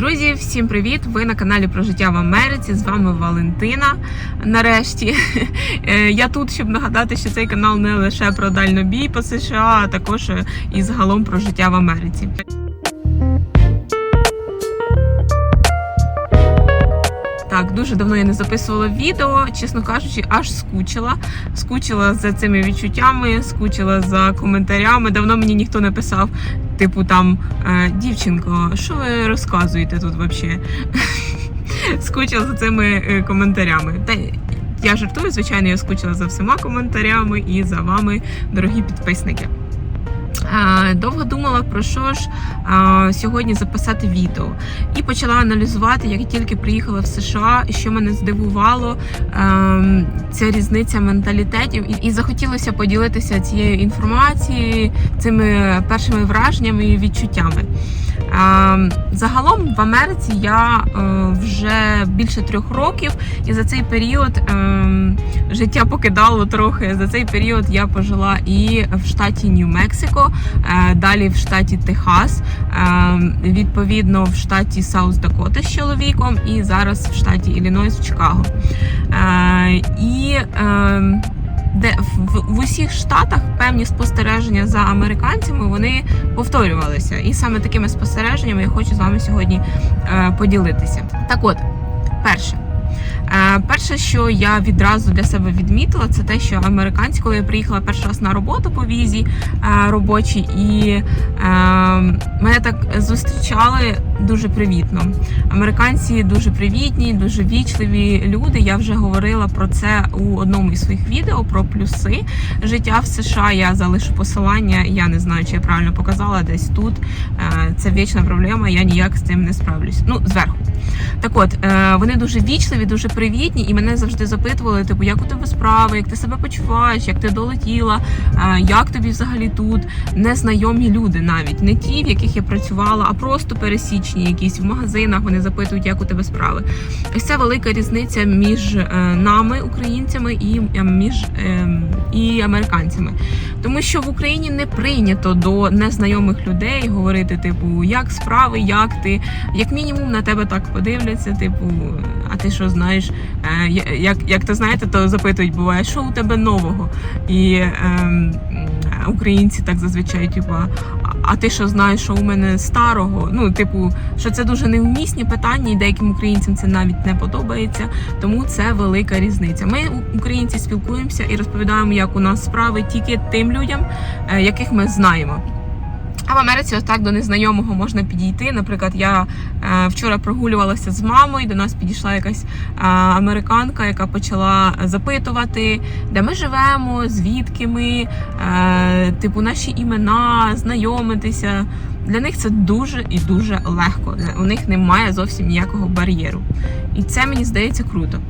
Друзі, всім привіт! Ви на каналі про життя в Америці. З вами Валентина. Нарешті Е, я тут, щоб нагадати, що цей канал не лише про дальнобій по США, а також і загалом про життя в Америці. Так, дуже давно я не записувала відео, чесно кажучи, аж скучила. Скучила за цими відчуттями, скучила за коментарями. Давно мені ніхто не писав, типу там «Е, дівчинко, що ви розказуєте тут взагалі? Скучила за цими е, коментарями. Та я жартую, звичайно, я скучила за всіма коментарями і за вами, дорогі підписники. Довго думала про що ж сьогодні записати відео і почала аналізувати, як тільки приїхала в США, що мене здивувало, е, ця різниця менталітетів, і, захотілося поділитися цією інформацією, цими першими враженнями і відчуттями. Е, Загалом в Америці я е, вже більше трьох років, і за цей період е, життя покидало трохи. За цей період я пожила і в штаті Нью-Мексико, далі в штаті Техас, е, відповідно в штаті Саус Дакота з чоловіком, і зараз в штаті Іллінойс в Чикаго. Е, І е, де в, в усіх штатах певні спостереження за американцями вони повторювалися. І саме такими спостереженнями я хочу з вами сьогодні е, поділитися. Так от, перше. Е, Перше, що я відразу для себе відмітила, це те, що американці, коли я приїхала перший раз на роботу по візі е, робочій, і е, мене так зустрічали дуже привітно. Американці дуже привітні, дуже вічливі люди. Я вже говорила про це у одному із своїх відео про плюси життя в США. Я залишу посилання. Я не знаю, чи я правильно показала десь тут. Е, Це вічна проблема. Я ніяк з цим не справлюсь. Ну, зверху. Так от, е, вони дуже вічливі, дуже привітні, і мене завжди запитували, типу, як у тебе справи, як ти себе почуваєш, як ти долетіла, е, як тобі взагалі тут незнайомі люди, навіть не ті, в яких я працювала, а просто пересічні, якісь в магазинах. Вони запитують, як у тебе справи. Ось це велика різниця між е, нами, українцями, і е, між е, і американцями. Тому що в Україні не прийнято до незнайомих людей говорити, типу, як справи, як ти, як мінімум на тебе так подивляться, типу, а ти що знаєш? Е, як, як то знаєте, то запитують, буває, що у тебе нового? І ем, українці так зазвичай, типу, «А- ти що знаєш, що у мене старого? Ну, типу, що це дуже невмісні питання, і деяким українцям це навіть не подобається. Тому це велика різниця. Ми, українці, спілкуємося і розповідаємо, як у нас справи тільки тим людям, е, яких ми знаємо. А в Америці ось так до незнайомого можна підійти. Наприклад, я е, вчора прогулювалася з мамою. До нас підійшла якась е, американка, яка почала запитувати, де ми живемо, звідки ми, е, типу, наші імена, знайомитися. Для них це дуже і дуже легко. У них немає зовсім ніякого бар'єру. І це мені здається круто.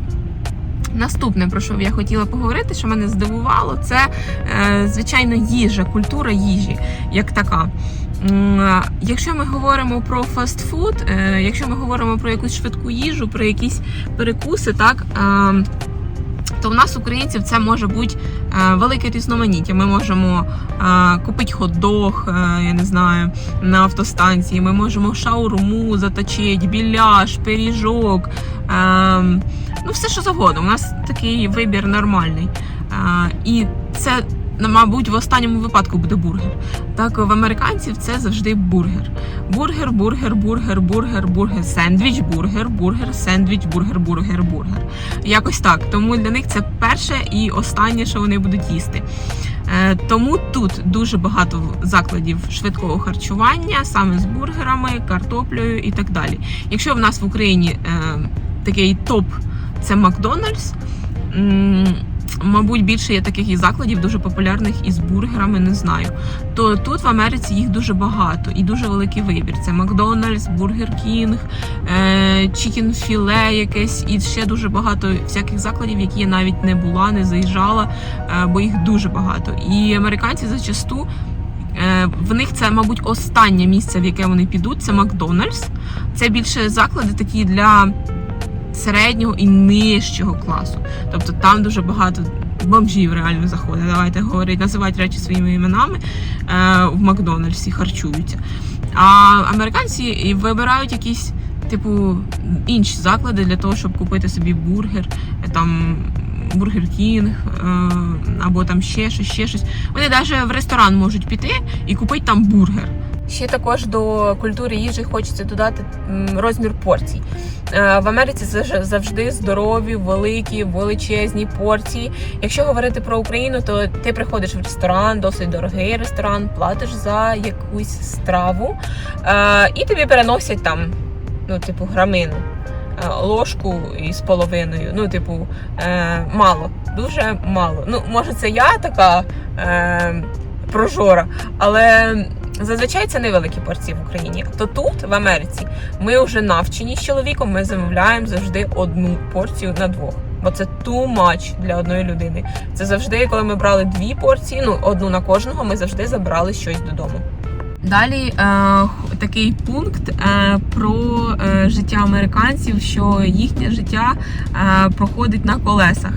Наступне, про що я хотіла поговорити, що мене здивувало, це е, звичайно їжа, культура їжі як така. Е, Якщо ми говоримо про фастфуд, е, якщо ми говоримо про якусь швидку їжу, про якісь перекуси, так. То в нас, українців, це може бути е, велике різноманіття. Ми можемо е, купити хот-дог, е, я не знаю, на автостанції. Ми можемо шаурму заточити, біляш, пиріжок. Ну, все, що завгодно. У нас такий вибір нормальний. І це, мабуть, в останньому випадку буде бургер. Так, в американців це завжди бургер. Бургер, бургер, бургер, бургер, бургер, сендвіч, бургер, бургер, сендвіч, бургер, бургер, бургер. Якось так. Тому для них це перше і останнє, що вони будуть їсти. Е, Тому тут дуже багато закладів швидкого харчування, саме з бургерами, картоплею і так далі. Якщо в нас в Україні е, такий топ це Макдональдс. Мабуть, більше є таких і закладів, дуже популярних із бургерами, не знаю. То тут в Америці їх дуже багато і дуже великий вибір. Це Макдональдс, Бургер Кінг, Чікін Філе якесь, і ще дуже багато всяких закладів, які я навіть не була, не заїжджала, е, бо їх дуже багато. І американці зачасту. е, В них це, мабуть, останнє місце, в яке вони підуть, це Макдональдс. Це більше заклади такі для середнього і нижчого класу. Тобто там дуже багато бомжів реально заходить. Давайте говорити, називати речі своїми іменами е, в Макдональдсі харчуються. А американці вибирають якісь типу, інші заклади для того, щоб купити собі бургер, е, там. Бургер Кінг е, або там ще щось, ще щось. Вони навіть в ресторан можуть піти і купити там бургер. Ще також до культури їжі хочеться додати розмір порцій. Е, В Америці завжди здорові, великі, величезні порції. Якщо говорити про Україну, то ти приходиш в ресторан, досить дорогий ресторан, платиш за якусь страву, е, і тобі переносять там, ну, типу, грамину. е, Ложку із половиною, ну, типу, мало, дуже мало. Ну, може, це я така прожора, але зазвичай це невеликі порції в Україні. То тут, в Америці, ми вже навчені з чоловіком, ми замовляємо завжди одну порцію на двох. Бо це too much для одної людини. Це завжди, коли ми брали дві порції, ну одну на кожного, ми завжди забрали щось додому. Далі е, такий пункт е, про е, життя американців, що їхнє життя проходить на колесах.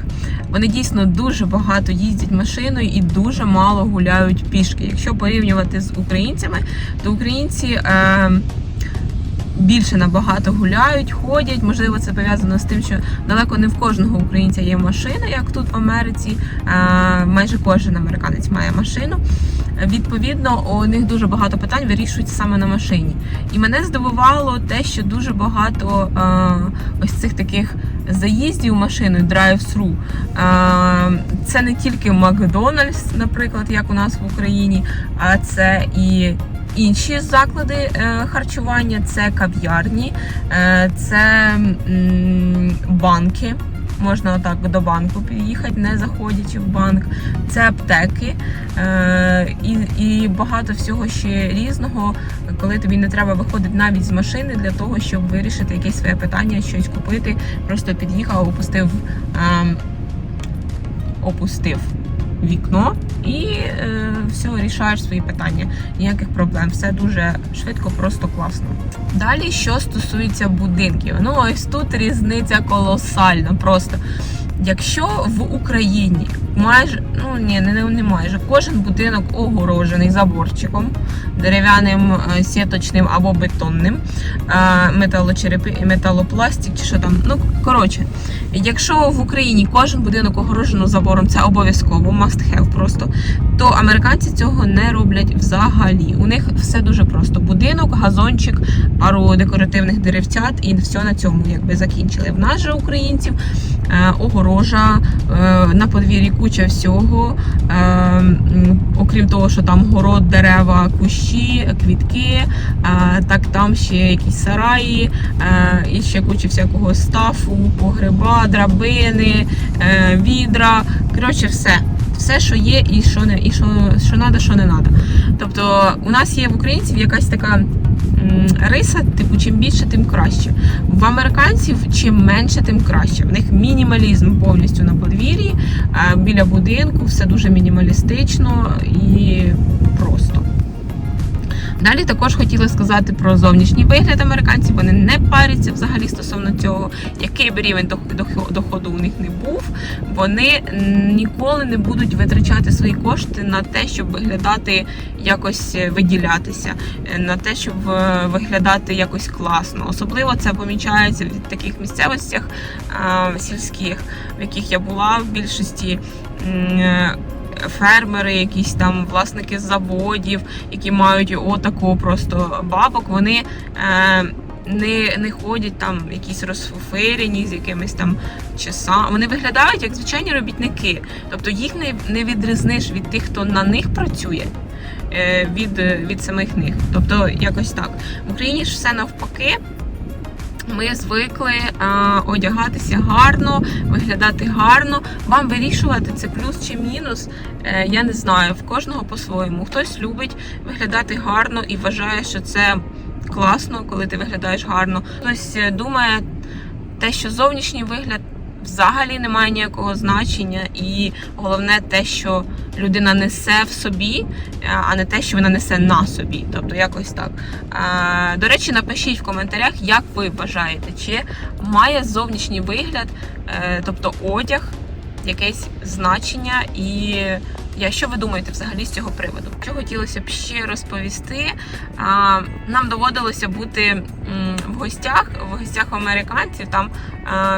Вони дійсно дуже багато їздять машиною і дуже мало гуляють пішки. Якщо порівнювати з українцями, то українці. Більше набагато гуляють, ходять. Можливо, це пов'язано з тим, що далеко не в кожного українця є машина, як тут в Америці. Майже кожен американець має машину. Відповідно, у них дуже багато питань вирішують саме на машині. І мене здивувало те, що дуже багато е, ось цих таких заїздів машиною, драйв-сру. Е, це не тільки Макдональдс, наприклад, як у нас в Україні, а це і інші заклади е, харчування, це кав'ярні, це банки. Можна отак до банку під'їхати, не заходячи в банк. Це аптеки е, і, і багато всього ще різного, коли тобі не треба виходити навіть з машини для того, щоб вирішити якесь своє питання, щось купити. Просто під'їхав, опустив, е, опустив вікно і е, все, рішаєш свої питання. Ніяких проблем. Все дуже швидко, просто класно. Далі, що стосується будинків, ну ось тут різниця колосальна. Просто якщо в Україні майже ну ні, не, не майже кожен будинок огорожений заборчиком, дерев'яним е, сіточним або бетонним, е, металочерепи, металопластик чи що там. Ну коротше, якщо в Україні кожен будинок огорожено забором, це обов'язково must have просто, то американці цього не роблять взагалі. У них все дуже просто: будинок, газончик, пару декоративних деревцят, і все на цьому якби закінчили. В нас же українців е, огорожа на подвір'ї куча всього. Е, окрім того, що там город, дерева, кущі, квітки, е, так там ще якісь сараї, е, і ще куча всякого стафу, погреба, драбини, е, відра. Коротше, все. Все, що є, і що не і що, що надо, що не надо. Тобто, у нас є в українців якась така риса, типу, чим більше, тим краще. В американців чим менше, тим краще. В них мінімалізм повністю на подвір'ї, біля будинку, все дуже мінімалістично і просто. Далі також хотіла сказати про зовнішній вигляд американців. Вони не паряться взагалі стосовно цього, який би рівень дох- дох- доходу у них не був. Вони ніколи не будуть витрачати свої кошти на те, щоб виглядати якось е, виділятися, е, на те, щоб е, виглядати якось класно. Особливо це помічається в таких місцевостях сільських, в яких я була в більшості. Фермери, якісь там власники заводів, які мають отаку просто бабок, вони е, не, не ходять там якісь розфуфирені з якимись там часами. Вони виглядають як звичайні робітники. Тобто їх не, не відрізниш від тих, хто на них працює. е, Від, від самих них. Тобто якось так. В Україні ж все навпаки. Ми звикли е, одягатися гарно, виглядати гарно. Вам вирішувати це плюс чи мінус. Е, я не знаю, в кожного по-своєму. Хтось любить виглядати гарно і вважає, що це класно, коли ти виглядаєш гарно. Хтось е, думає, те, що зовнішній вигляд взагалі не має ніякого значення, і головне те, що людина несе в собі, е, а не те, що вона несе на собі. Тобто якось так. Е, До речі, напишіть в коментарях, як ви вважаєте, чи має зовнішній вигляд, е, тобто одяг, якесь значення і Я що ви думаєте взагалі з цього приводу? Що хотілося б ще розповісти? А, нам доводилося бути в гостях, в гостях американців. Там,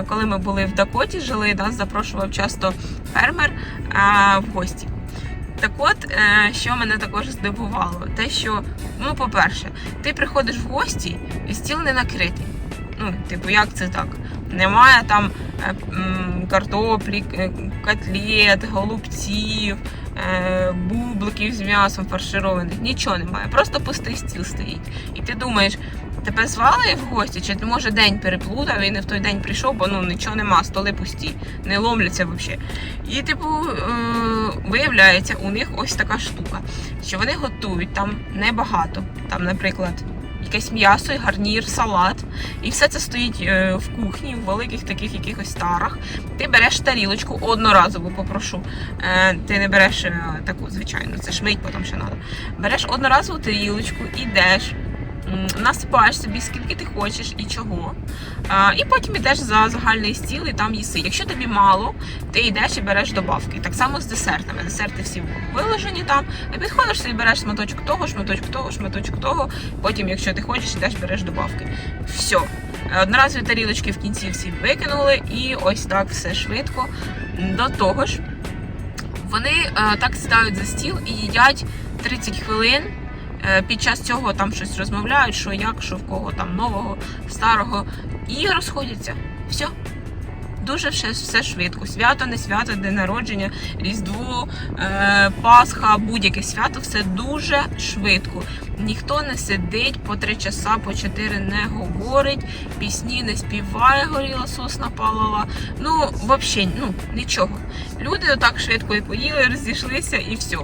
коли ми були в Дакоті, жили, нас запрошував часто фермер в гості. Так от, е, що мене також здивувало, те, що, ну, по-перше, ти приходиш в гості і стіл не накритий. Ну, типу, як це так? Немає там е, картоплі, е, котлет, голубців, бубликів з м'ясом фаршированих, нічого немає. Просто пустий стіл стоїть. І ти думаєш, тебе звали в гості, чи ти може день переплутав і не в той день прийшов, бо ну нічого нема, столи пусті, не ломляться взагалі. І, типу, е, виявляється, у них ось така штука, що вони готують там небагато. Там, наприклад, якесь м'ясо, і гарнір, салат. І все це стоїть е, в кухні, в великих таких якихось тарах. Ти береш тарілочку одноразову, попрошу. Е, ти не береш е, таку, звичайно, це шмить потім ще треба. Береш одноразову тарілочку, ідеш. Насипаєш собі скільки ти хочеш і чого. І потім йдеш за загальний стіл і там їси. Якщо тобі мало, ти йдеш і береш добавки. Так само з десертами. Десерти всі виложені там. І підходиш собі береш шматочок того, шматочок того, шматочок того. Потім, якщо ти хочеш, йдеш береш добавки. Все. Одноразові тарілочки в кінці всі викинули, і ось так все швидко. До того ж, вони е, так сідають за стіл і їдять 30 хвилин. Е, Під час цього там щось розмовляють, що як, що в кого там нового, старого, і розходяться. Все. Дуже все, все швидко. Свято, не свято, день народження, Різдво, е, Пасха, будь-яке свято, все дуже швидко. Ніхто не сидить по три часа, по чотири не говорить, пісні не співає, горіла сосна палала. Ну, взагалі, ну, нічого. Люди отак швидко і поїли, розійшлися і все.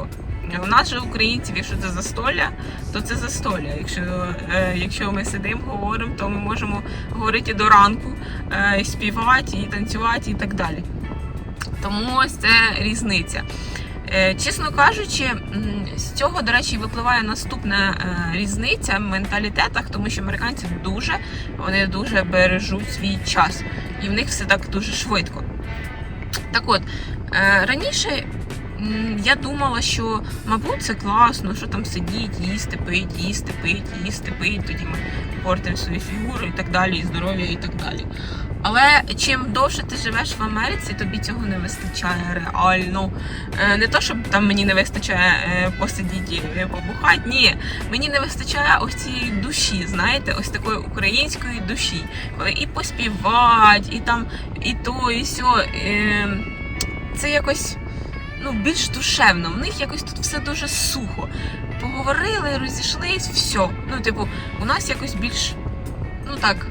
У нас же українців, якщо це застолля, то це застолля. Якщо, е, якщо ми сидимо, говоримо, то ми можемо говорити до ранку, е, і співати, і танцювати, і так далі. Тому ось це різниця. Е, Чесно кажучи, з цього, до речі, випливає наступна е, різниця в менталітетах, тому що американці дуже, вони дуже бережуть свій час, і в них все так дуже швидко. Так от, е, раніше я думала, що, мабуть, це класно, що там сидіть, їсти, пить, їсти, пить, їсти, пить, тоді ми портимо свою фігуру і так далі, і здоров'я і так далі. Але чим довше ти живеш в Америці, тобі цього не вистачає реально. Е, Не то, щоб там мені не вистачає е, посидіти, е, побухати. Ні, мені не вистачає ось цієї душі, знаєте, ось такої української душі, коли і поспівати, і там і то, і сьо. Е, Це якось ну, більш душевно. В них якось тут все дуже сухо. Поговорили, розійшлись, все. Ну, типу, у нас якось більш, ну так,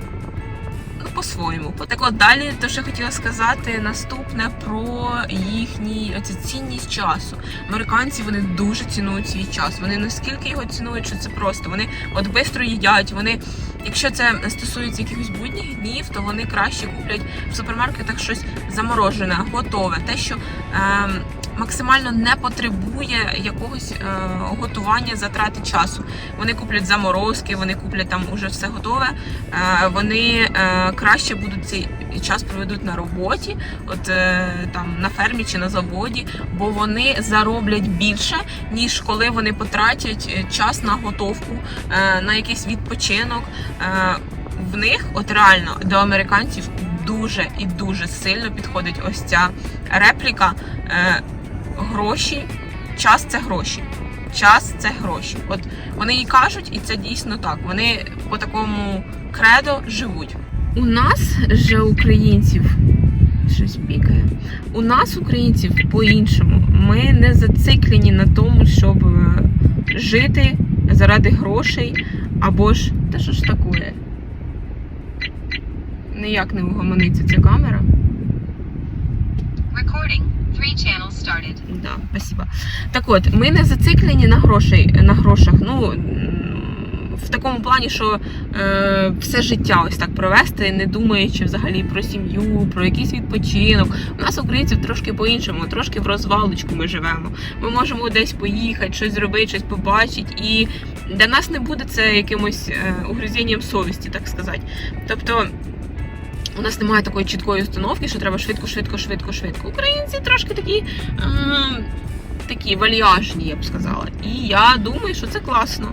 ну, по-своєму. Так от далі, то що я хотіла сказати, наступне про їхній оцю цінність часу. Американці вони дуже цінують свій час. Вони наскільки його цінують, що це просто. Вони от швидко їдять. Вони, якщо це стосується якихось будніх днів, то вони краще куплять в супермаркетах щось заморожене, готове, те, що. Ем, Максимально не потребує якогось е, готування затрати часу. Вони куплять заморозки, вони куплять там уже все готове. Е, вони е, краще будуть цей час проведуть на роботі, от е, там на фермі чи на заводі, бо вони зароблять більше, ніж коли вони потратять е, час на готовку, е, на якийсь відпочинок. Е, в них, от реально, до американців дуже і дуже сильно підходить ось ця репліка. Гроші, час це гроші. Час це гроші. От вони їй кажуть, і це дійсно так. Вони по такому кредо живуть. У нас же українців щось пікає. У нас, українців, по-іншому. Ми не зациклені на тому, щоб е, жити заради грошей або ж. Та що ж таке? Ніяк не угомониться ця камера. Recording. Three channels started. Да, спасибо. Так от, ми не зациклені на грошей, на грошах. Ну в такому плані, що е, все життя ось так провести, не думаючи взагалі про сім'ю, про якийсь відпочинок. У нас українців трошки по-іншому, трошки в розвалочку ми живемо. Ми можемо десь поїхати, щось зробити, щось побачити, і для нас не буде це якимось е, угризінням совісті, так сказати. Тобто. У нас немає такої чіткої установки, що треба швидко, швидко, швидко, швидко. Українці трошки такі. ем, такі вальяжні, я б сказала. І я думаю, що це класно.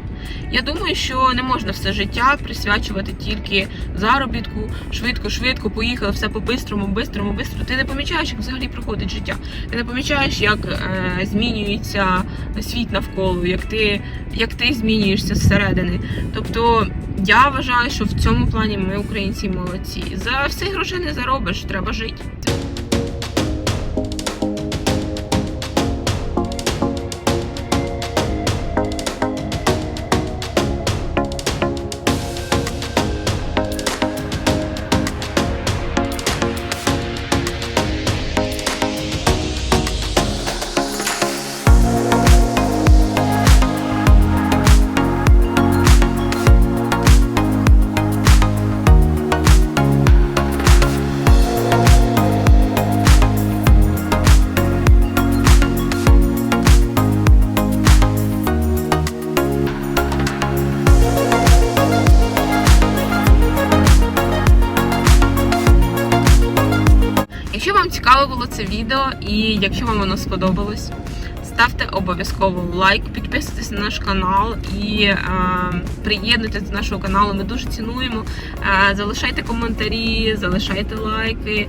Я думаю, що не можна все життя присвячувати тільки заробітку, швидко, швидко, поїхали, все по-бистрому, бистрому, бистрому. Ти не помічаєш, як взагалі проходить життя. Ти не помічаєш, як е, змінюється світ навколо, як ти, як ти змінюєшся зсередини. Тобто я вважаю, що в цьому плані ми, українці, молодці. За все грошей не заробиш, треба жити. Якщо вам цікаво було це відео, і якщо вам воно сподобалось, ставте обов'язково лайк, підписуйтесь на наш канал і е, приєднуйтесь до нашого каналу. Ми дуже цінуємо. Е, залишайте коментарі, залишайте лайки.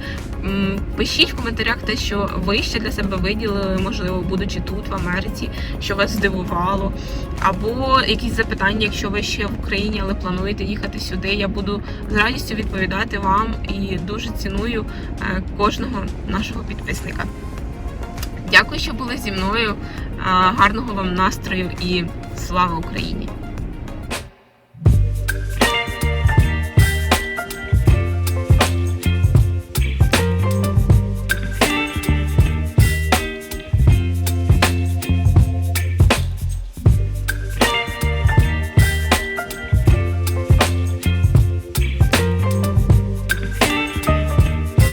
Пишіть в коментарях те, що ви ще для себе виділили, можливо, будучи тут, в Америці, що вас здивувало. Або якісь запитання, якщо ви ще в Україні, але плануєте їхати сюди. Я буду з радістю відповідати вам і дуже ціную е, кожного нашого підписника. Дякую, що були зі мною. Гарного вам настрою і слава Україні!